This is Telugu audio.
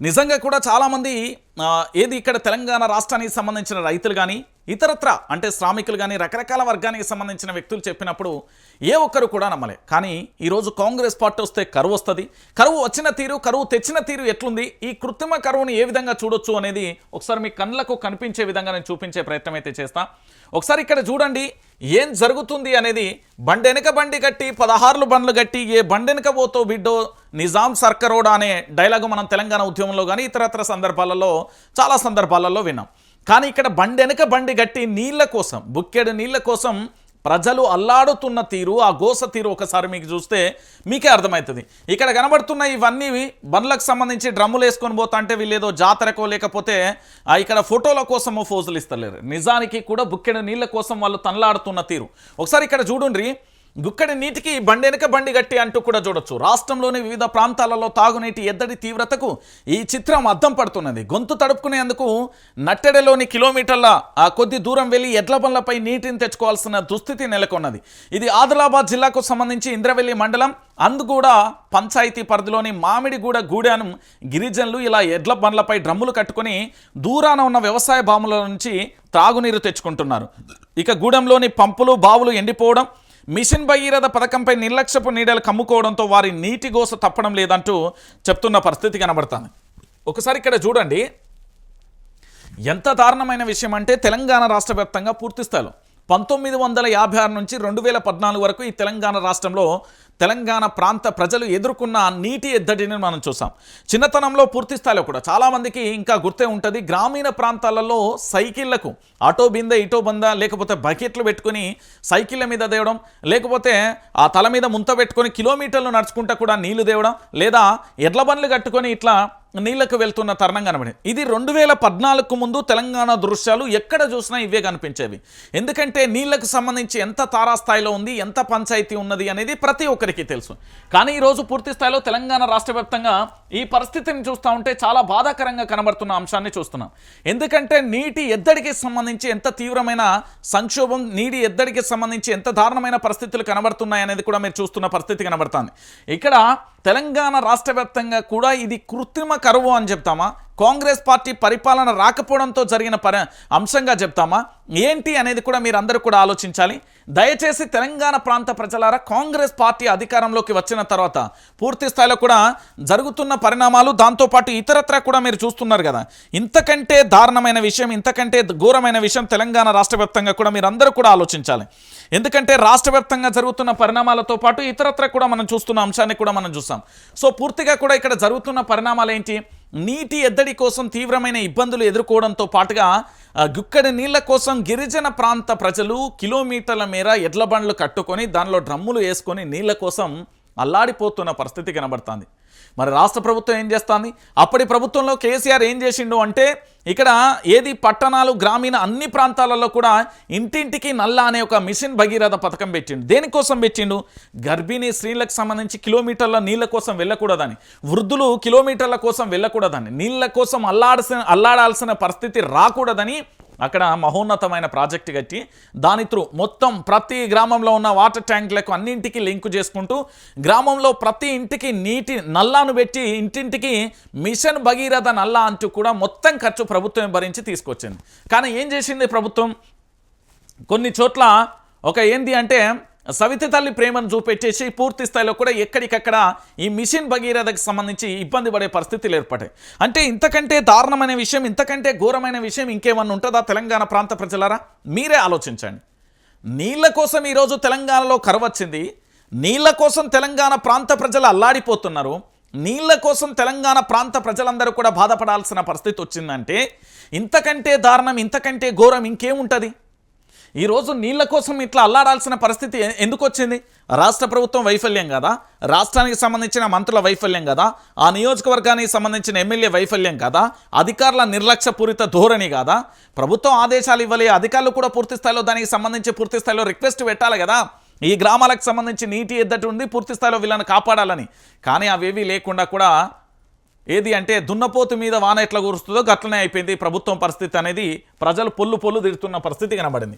నిజంగా కూడా చాలామంది ఏది ఇక్కడ తెలంగాణ రాష్ట్రానికి సంబంధించిన రైతులు కానీ ఇతరత్ర అంటే శ్రామికులు కానీ రకరకాల వర్గానికి సంబంధించిన వ్యక్తులు చెప్పినప్పుడు ఏ ఒక్కరు కూడా నమ్మలే. కానీ ఈరోజు కాంగ్రెస్ పార్టీ వస్తే కరువు వస్తుంది. కరువు వచ్చిన తీరు కరువు తెచ్చిన తీరు ఎట్లుంది? ఈ కృత్రిమ కరువును ఏ విధంగా చూడొచ్చు అనేది ఒకసారి మీ కళ్ళకు కనిపించే విధంగా నేను చూపించే ప్రయత్నం అయితే చేస్తా. ఒకసారి ఇక్కడ చూడండి ఏం జరుగుతుంది అనేది బండెనక బండి కట్టి పదహారులు బండ్లు కట్టి ఏ బండెనక పోతో బిడ్డో నిజాం సర్కరోడా అనే డైలాగు మనం తెలంగాణ ఉద్యమంలో కానీ ఇతరత్ర సందర్భాలలో చాలా సందర్భాలలో విన్నాం. కానీ ఇక్కడ బండి వెనుక బండి గట్టి నీళ్ళ కోసం బుక్కెడు నీళ్ళ కోసం ప్రజలు అల్లాడుతున్న తీరు ఆ గోస తీరు ఒకసారి మీకు చూస్తే మీకే అర్థమవుతుంది. ఇక్కడ కనబడుతున్న ఇవన్నీ బండ్లకు సంబంధించి డ్రమ్ములు వేసుకొని పోతా అంటే వీళ్ళేదో జాతరకో లేకపోతే ఇక్కడ ఫోటోల కోసమో ఫోజులు ఇస్తలేరు. నిజానికి కూడా బుక్కెడు నీళ్ళ కోసం వాళ్ళు తనలాడుతున్న తీరు. ఒకసారి ఇక్కడ చూడండి గుక్కడి నీటికి బండెనక బండి గట్టి అంటూ కూడా చూడొచ్చు. రాష్ట్రంలోని వివిధ ప్రాంతాలలో తాగునీటి ఎద్దడి తీవ్రతకు ఈ చిత్రం అద్దం పడుతున్నది. గొంతు తడుపుకునేందుకు నట్టెడలోని కిలోమీటర్ల ఆ కొద్ది దూరం వెళ్ళి ఎడ్ల బండ్లపై నీటిని తెచ్చుకోవాల్సిన దుస్థితి నెలకొన్నది. ఇది ఆదిలాబాద్ జిల్లాకు సంబంధించి ఇంద్రవెల్లి మండలం అందుగూడ పంచాయతీ పరిధిలోని మామిడిగూడ గూడెనం గిరిజనులు ఇలా ఎడ్ల బండ్లపై డ్రమ్ములు కట్టుకొని దూరాన ఉన్న వ్యవసాయ భాముల నుంచి త్రాగునీరు తెచ్చుకుంటున్నారు. ఇక గూడెంలోని పంపులు బావులు ఎండిపోవడం మిషన్ భగీరథ పథకంపై నిర్లక్ష్యపు నీడలు కమ్ముకోవడంతో వారి నీటి గోస తప్పడం లేదంటూ చెప్తున్న పరిస్థితి కనబడుతుంది. ఒకసారి ఇక్కడ చూడండి. ఎంత దారుణమైన విషయం అంటే తెలంగాణ రాష్ట్ర వ్యాప్తంగా పూర్తి స్థాయిలో పంతొమ్మిది వందల యాభై ఆరు నుంచి రెండు వేల పద్నాలుగు వరకు ఈ తెలంగాణ రాష్ట్రంలో తెలంగాణ ప్రాంత ప్రజలు ఎదుర్కొన్న నీటి ఎద్దడిని మనం చూసాం. చిన్నతనంలో పూర్తి స్థాయిలో కూడా చాలామందికి ఇంకా గుర్తే ఉంటుంది. గ్రామీణ ప్రాంతాలలో సైకిళ్ళకు ఆటో బింద ఇటో బంద లేకపోతే బకెట్లు పెట్టుకొని సైకిళ్ళ మీద దేవడం లేకపోతే ఆ తల మీద ముంత పెట్టుకొని కిలోమీటర్లు నడుచుకుంటా కూడా నీళ్ళు దేవడం లేదా ఎడ్ల బండ్లు కట్టుకొని ఇట్లా నీళ్ళకు వెళ్తున్న తరుణం కనబడింది. ఇది రెండు వేల పద్నాలుగుకు ముందు తెలంగాణ దృశ్యాలు ఎక్కడ చూసినా ఇవే కనిపించేవి. ఎందుకంటే నీళ్ళకు సంబంధించి ఎంత తారాస్థాయిలో ఉంది ఎంత పంచాయతీ ఉన్నది అనేది ప్రతి ఒక్కరికి తెలుసు. కానీ ఈరోజు పూర్తి స్థాయిలో తెలంగాణ రాష్ట్ర ఈ పరిస్థితిని చూస్తూ ఉంటే చాలా బాధాకరంగా కనబడుతున్న అంశాన్ని చూస్తున్నాం. ఎందుకంటే నీటి ఎద్దడికి సంబంధించి ఎంత తీవ్రమైన సంక్షోభం నీటి ఎద్దడికి సంబంధించి ఎంత దారుణమైన పరిస్థితులు కనబడుతున్నాయి అనేది కూడా మీరు చూస్తున్న పరిస్థితి కనబడుతుంది. ఇక్కడ తెలంగాణ రాష్ట్ర వ్యాప్తంగా కూడా ఇది కృత్రిమ కరువు అని చెప్తామా? కాంగ్రెస్ పార్టీ పరిపాలన రాకపోవడంతో జరిగిన పరి అంశంగా చెప్తామా? ఏంటి అనేది కూడా మీరు అందరూ కూడా ఆలోచించాలి. దయచేసి తెలంగాణ ప్రాంత ప్రజలారా కాంగ్రెస్ పార్టీ అధికారంలోకి వచ్చిన తర్వాత పూర్తి స్థాయిలో కూడా జరుగుతున్న పరిణామాలు దాంతోపాటు ఇతరత్ర కూడా మీరు చూస్తున్నారు కదా. ఇంతకంటే దారుణమైన విషయం ఇంతకంటే ఘోరమైన విషయం తెలంగాణ రాష్ట్ర కూడా మీరు అందరూ కూడా ఆలోచించాలి. ఎందుకంటే రాష్ట్ర జరుగుతున్న పరిణామాలతో పాటు ఇతరత్ర కూడా మనం చూస్తున్న అంశాన్ని కూడా మనం చూస్తాం. సో పూర్తిగా కూడా ఇక్కడ జరుగుతున్న పరిణామాలు ఏంటి? నీటి ఎద్దడి కోసం తీవ్రమైన ఇబ్బందులు ఎదుర్కోవడంతో పాటుగా గుక్కడి నీళ్ళ కోసం గిరిజన ప్రాంత ప్రజలు కిలోమీటర్ల మేర ఎడ్ల బండ్లు కట్టుకొని దానిలో డ్రమ్ములు వేసుకొని నీళ్ళ కోసం అల్లాడిపోతున్న పరిస్థితి కనబడుతుంది. మరి రాష్ట్ర ప్రభుత్వం ఏం చేస్తుంది? అప్పటి ప్రభుత్వంలో కేసీఆర్ ఏం చేసిండు అంటే ఇక్కడ ఏది పట్టణాలు గ్రామీణ అన్ని ప్రాంతాలలో కూడా ఇంటింటికి నల్ల అనే ఒక మిషన్ భగీరథ పథకం పెట్టిండు. దేనికోసం పెట్టిండు? గర్భిణీ స్త్రీలకు సంబంధించి కిలోమీటర్ల నీళ్ళ కోసం వెళ్ళకూడదని. వృద్ధులు కిలోమీటర్ల కోసం వెళ్ళకూడదని. నీళ్ళ కోసం అల్లాడాల్సిన అల్లాడాల్సిన పరిస్థితి రాకూడదని అక్కడ మహోన్నతమైన ప్రాజెక్ట్ కట్టి దాని త్రూ మొత్తం ప్రతి గ్రామంలో ఉన్న వాటర్ ట్యాంకులకు అన్నింటికి లింకు చేసుకుంటూ గ్రామంలో ప్రతి ఇంటికి నీటి నల్లాను పెట్టి ఇంటింటికి మిషన్ భగీరథ నల్లా అంటూ కూడా మొత్తం ఖర్చు ప్రభుత్వం భరించి తీసుకొచ్చింది. కానీ ఏం చేసింది ప్రభుత్వం? కొన్ని చోట్ల ఒక ఏంది అంటే సవితి తల్లి ప్రేమను చూపెట్టేసి పూర్తి స్థాయిలో కూడా ఎక్కడికక్కడ ఈ మిషన్ భగీరథకు సంబంధించి ఇబ్బంది పడే పరిస్థితులు ఏర్పడాయి అంటే ఇంతకంటే దారుణమైన విషయం ఇంతకంటే ఘోరమైన విషయం ఇంకేమన్నా ఉంటుందా తెలంగాణ ప్రాంత ప్రజలారా? మీరే ఆలోచించండి. నీళ్ళ కోసం ఈరోజు తెలంగాణలో కరువచ్చింది నీళ్ళ కోసం తెలంగాణ ప్రాంత ప్రజలు అల్లాడిపోతున్నారు. నీళ్ళ కోసం తెలంగాణ ప్రాంత ప్రజలందరూ కూడా బాధపడాల్సిన పరిస్థితి వచ్చిందంటే ఇంతకంటే దారుణం ఇంతకంటే ఘోరం ఇంకేముంటుంది? ఈరోజు నీళ్ళ కోసం ఇట్లా అల్లాడాల్సిన పరిస్థితి ఎందుకు వచ్చింది? రాష్ట్ర ప్రభుత్వం వైఫల్యం కదా? రాష్ట్రానికి సంబంధించిన మంత్రుల వైఫల్యం కదా? ఆ నియోజకవర్గానికి సంబంధించిన ఎమ్మెల్యే వైఫల్యం కదా? అధికారుల నిర్లక్ష్యపూరిత ధోరణి కదా? ప్రభుత్వం ఆదేశాలు ఇవ్వాలి అధికారులు కూడా పూర్తి స్థాయిలో దానికి సంబంధించి పూర్తి స్థాయిలో రిక్వెస్ట్ పెట్టాలి కదా? ఈ గ్రామాలకు సంబంధించి నీటి ఎద్దటి ఉంది పూర్తి స్థాయిలో వీళ్ళని కాపాడాలని. కానీ అవేవి లేకుండా కూడా ఏది అంటే దున్నపోతు మీద వాన ఎట్లా కురుస్తుందో గట్లనే అయిపోయింది ప్రభుత్వం పరిస్థితి అనేది. ప్రజలు పొల్లు పొల్లు తిడుతున్న పరిస్థితి కనబడింది.